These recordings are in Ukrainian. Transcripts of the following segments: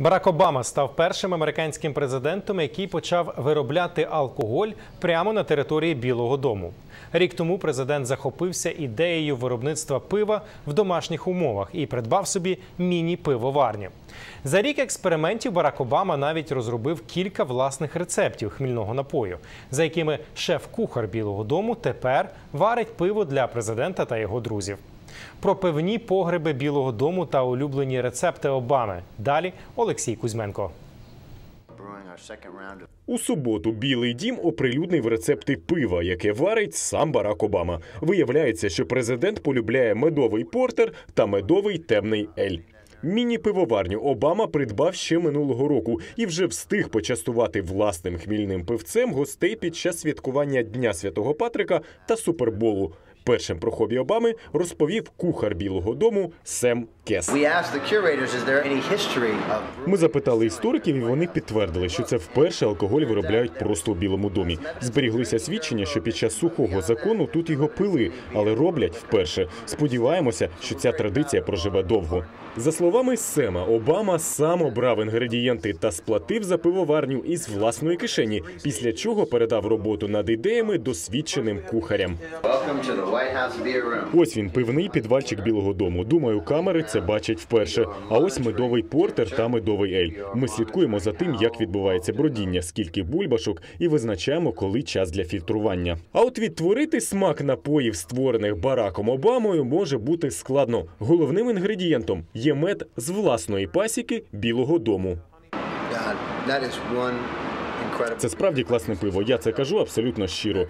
Барак Обама став першим американським президентом, який почав виробляти алкоголь прямо на території Білого Дому. Рік тому президент захопився ідеєю виробництва пива в домашніх умовах і придбав собі міні-пивоварню. За рік експериментів Барак Обама навіть розробив кілька власних рецептів хмільного напою, за якими шеф-кухар Білого Дому тепер варить пиво для президента та його друзів. Про пивні погреби Білого Дому та улюблені рецепти Обами. Далі Олексій Кузьменко. У суботу Білий дім оприлюднив рецепти пива, яке варить сам Барак Обама. Виявляється, що президент полюбляє медовий портер та медовий темний ель. Міні-пивоварню Обама придбав ще минулого року і вже встиг почастувати власним хмільним пивцем гостей під час святкування Дня Святого Патрика та Суперболу. Першим про хобі Обами розповів кухар Білого Дому Сем Кес. Ми запитали істориків, і вони підтвердили, що це вперше алкоголь виробляють просто у Білому домі. Зберіглися свідчення, що під час сухого закону тут його пили, але роблять вперше. Сподіваємося, що ця традиція проживе довго. За словами Сема, Обама сам обрав інгредієнти та сплатив за пивоварню із власної кишені, після чого передав роботу над ідеями досвідченим кухарям. Ось він пивний підвальчик Білого Дому. Думаю, камери це бачать вперше. А ось медовий портер та медовий ель. Ми слідкуємо за тим, як відбувається бродіння, скільки бульбашок, і визначаємо, коли час для фільтрування. А от відтворити смак напоїв, створених Бараком Обамою, може бути складно. Головним інгредієнтом є мед з власної пасіки Білого Дому. Це справді класне пиво. Я це кажу абсолютно щиро.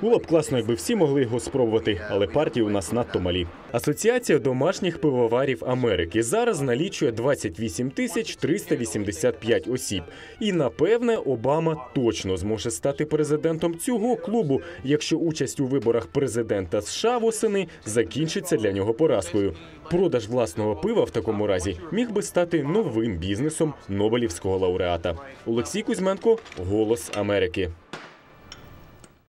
Було б класно, якби всі могли його спробувати, але партії у нас надто малі. Асоціація домашніх пивоварів Америки зараз налічує 28 тисяч 385 осіб. І напевне Обама точно зможе стати президентом цього клубу, якщо участь у виборах президента США восени закінчиться для нього поразкою. Продаж власного пива в такому разі міг би стати новим бізнесом Нобелівського лауреата. Олексій Кузьменко, Голос Америки.